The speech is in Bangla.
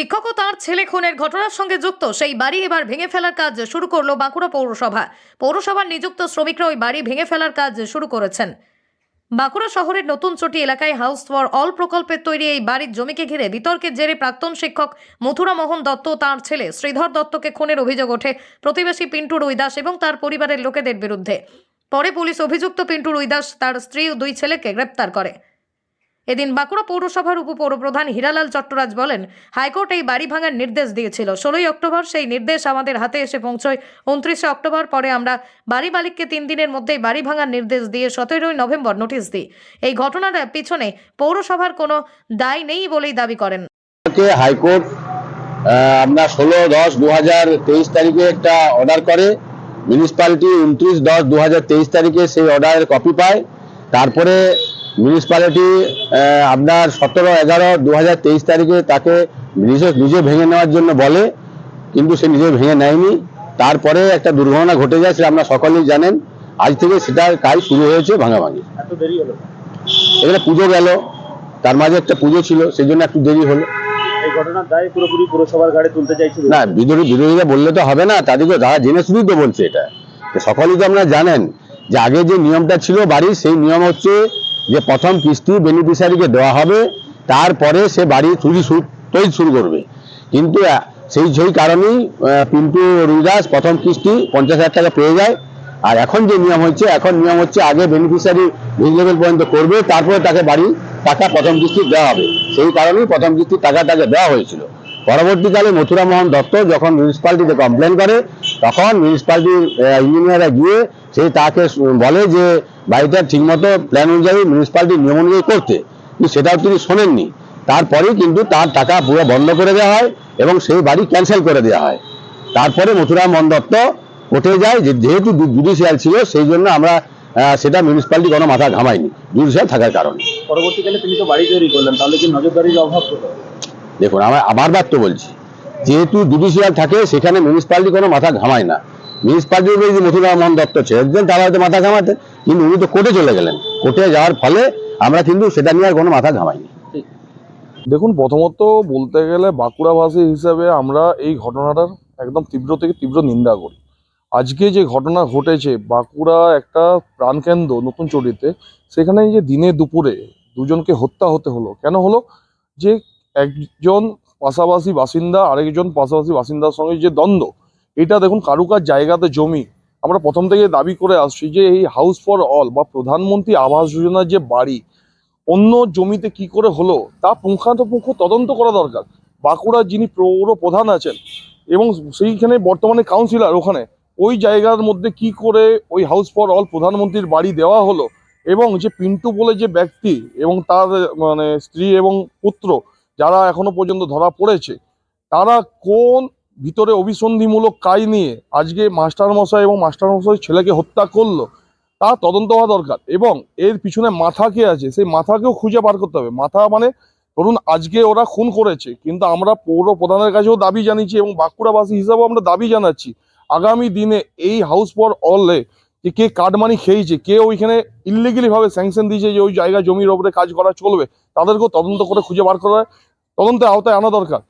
শিক্ষক ও তাঁর ছেলে খুনের ঘটনার সঙ্গে যুক্ত। সেই বাড়ি এবার ভেঙে ফেলার কাজ শুরু করল বাঁকুড়া পৌরসভা। পৌরসভার নিযুক্ত শ্রমিকরা ওই বাড়ি ভেঙে ফেলার কাজ শুরু করেছেন। বাঁকুড়া শহরের নতুন চটি এলাকায় হাউস ফর অল প্রকল্পের তৈরি এই বাড়ির জমিকে ঘিরে বিতর্কের জেরে প্রাক্তন শিক্ষক মথুরা মোহন দত্ত তাঁর ছেলে শ্রীধর দত্তকে খুনের অভিযোগ ওঠে প্রতিবেশী পিন্টু রুইদাস এবং তার পরিবারের লোকেদের বিরুদ্ধে। পরে পুলিশ অভিযুক্ত পিন্টু রুইদাস তার স্ত্রী ও দুই ছেলেকে গ্রেপ্তার করে। এদিন বাঁকুড়া পৌরসভার উপপৌরপ্রধান হীরালাল চট্টরাজ বলেন, হাইকোর্ট এই বাড়ি ভাঙার নির্দেশ দিয়েছিল। ষোলোই অক্টোবর সেই নির্দেশ আমাদের হাতে এসে পৌঁছয়। উনত্রিশে অক্টোবর পরে আমরা বাড়ি মালিককে তিন দিনের মধ্যেই বাড়ি ভাঙার নির্দেশ দিয়ে সতেরোই নভেম্বর নোটিশ দিই। এই ঘটনার পিছনে পৌরসভার কোনো দায় নেই বলেই দাবি করেন। হাইকোর্ট আমরা ষোলো দশ দু হাজার তেইশ তারিখে একটা অর্ডার করে। মিউনিসিপ্যালিটি উনত্রিশ দশ দু হাজার তেইশ তারিখে সেই অর্ডারের কপি পায়। তারপরে মিউনিসিপ্যালিটি আপনার সতেরো এগারো দু হাজার তেইশ তারিখে তাকে নিজে নিজে ভেঙে নেওয়ার জন্য বলে কিন্তু সে নিজে ভেঙে নেয়নি। তারপরে একটা দুর্ঘটনা ঘটে যায় সেটা আপনারা সকলেই জানেন। আজ থেকে সেটার কাজ শুরু হয়েছে ভাঙাভাঙি। এখানে পুজো গেল তার মাঝে একটা পুজো ছিল সেই জন্য একটু দেরি হলো। না বিরোধী বিরোধীরা বললে তো হবে না তাদেরকে তারা জেনে শুধুই তো বলছে এটা। তো সকলেই তো আপনারা জানেন যে আগে যে নিয়মটা ছিল বাড়ির সেই নিয়ম হচ্ছে যে প্রথম কিস্তি বেনিফিশিয়ারিকে দেওয়া হবে, তারপরে সে বাড়ি চুরি তৈরি শুরু করবে। কিন্তু সেই সেই কারণেই পিন্টু রুইদাস প্রথম কিস্তি পঞ্চাশ হাজার টাকা পেয়ে যায়। আর এখন যে নিয়ম হচ্ছে, এখন নিয়ম হচ্ছে আগে বেনিফিশিয়ারি ভিজ পর্যন্ত করবে, তারপরে তাকে বাড়ি টাকা প্রথম কিস্তি দেওয়া হবে। সেই কারণেই প্রথম কিস্তি টাকা তাকে দেওয়া হয়েছিল। পরবর্তীকালে মথুরা মোহন দত্ত যখন মিউনিসিপ্যালিটিতে কমপ্লেন করে, তখন মিউনিসিপ্যালিটির ইঞ্জিনিয়াররা গিয়ে সেই তাকে বলে যে বাড়িটা ঠিকমতো প্ল্যান অনুযায়ী মিউনিসিপ্যালিটির নিয়ম অনুযায়ী করতে কিন্তু সেটাও তিনি শোনেননি। তারপরেই কিন্তু তার টাকা পুরো বন্ধ করে দেওয়া হয় এবং সেই বাড়ি ক্যান্সেল করে দেওয়া হয়। তারপরে মথুরা মোহন দত্ত কোর্টে যায় যে যেহেতু জুডিশিয়াল ছিল সেই জন্য আমরা সেটা মিউনিসিপ্যালিটি কোনো মাথা ঘামাইনি জুডিশিয়াল থাকার কারণে। পরবর্তীকালে তিনি তো বাড়ি তৈরি করলেন তাহলে কি নজরদারির অভাব দেখুন আমার আবার বার তো বলছি যেহেতু জুডিশিয়াল থাকে সেখানে মিউনিসিপ্যালিটি কোনো মাথা ঘামায় না। মিউনিসিপ্যালিটির উপরে যদি মথুরা মোহন দত্ত দিতেন তাহলে হয়তো মাথা ঘামাতেন কিন্তু উনি তো কোর্টে চলে গেলেন। কোর্টে যাওয়ার ফলে আমরা কিন্তু সেটা নিয়ে আর কোনো মাথা ঘামাইনি। দেখুন, প্রথমত বলতে গেলে বাঁকুড়াবাসী হিসেবে আমরা এই ঘটনাটার একদম তীব্র থেকে তীব্র নিন্দা করি। আজকে যে ঘটনা ঘটেছে, বাঁকুড়া একটা প্রাণকেন্দ্র নতুন চটিতে সেখানে যে দিনে দুপুরে দুজনকে হত্যা হতে হলো। কেন হলো? যে একজন পাশাপাশি বাসিন্দা, আরেকজন পাশাপাশি বাসিন্দার সঙ্গে যে দ্বন্দ্ব এটা দেখুন কারুকার জায়গাতে জমি। আমরা প্রথম থেকে দাবি করে আসছি যে এই হাউস ফর অল বা প্রধানমন্ত্রী আবাস যোজনার যে বাড়ি, অন্য জমিতে কি করে হলো, তা পুঙ্খানুপুঙ্খ তদন্ত করা দরকার। বাঁকুড়ার যিনি পৌর প্রধান আছেন এবং সেইখানে বর্তমানে কাউন্সিলর ওখানে, ওই জায়গার মধ্যে কি করে ওই হাউস ফর অল প্রধানমন্ত্রীর বাড়ি দেওয়া হলো এবং যে পিন্টু বলে যে ব্যক্তি এবং তার মানে স্ত্রী এবং পুত্র যারা এখনও পর্যন্ত ধরা পড়েছে, তারা কোন ভিতরে অভিসন্ধিমূলক কাজ নিয়ে আজকে মাস্টারমশাই এবং মাস্টারমশাই ছেলেকে হত্যা করল, তা তদন্ত হওয়া দরকার এবং এর পিছনে মাথা কে আছে, সেই মাথাকেও খুঁজে বার করতে হবে। মাথা মানে ধরুন আজকে ওরা খুন করেছে, কিন্তু আমরা পৌর প্রধানের কাছেও দাবি জানিয়েছি এবং বাঁকুড়াবাসী হিসাবেও আমরা দাবি জানাচ্ছি, আগামী দিনে এই হাউস ফর অলে যে কে কাটমানি খেয়েছে, কে ওইখানে ইলিগেলি ভাবে স্যাংশন দিয়েছে যে ওই জায়গা জমির ওপরে কাজ করা চলবে, তাদেরকেও তদন্ত করে খুঁজে বার করা, তদন্তের আওতায় আনা দরকার।